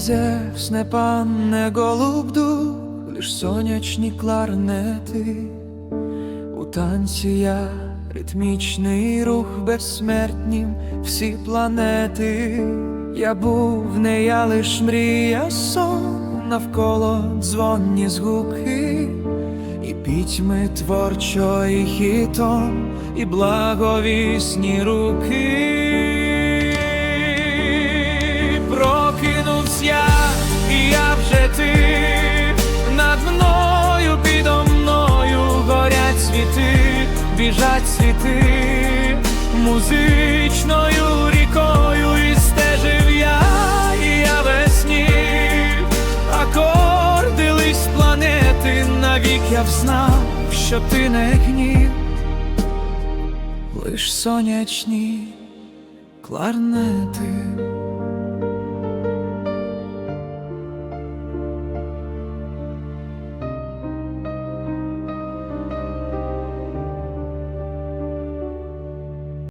Зевс, не пан, не голуб дух, лиш сонячні кларнети. У танці я ритмічний рух безсмертнім всі планети. Я був не я лиш мрія сон, навколо дзвонні згуки, і пітьми творчої хітом, і благовісні руки. Світи музичною рікою, і стежив я, і я весні, акорди лись планети, навік я взнав, що ти не гнів, лиш сонячні кларнети.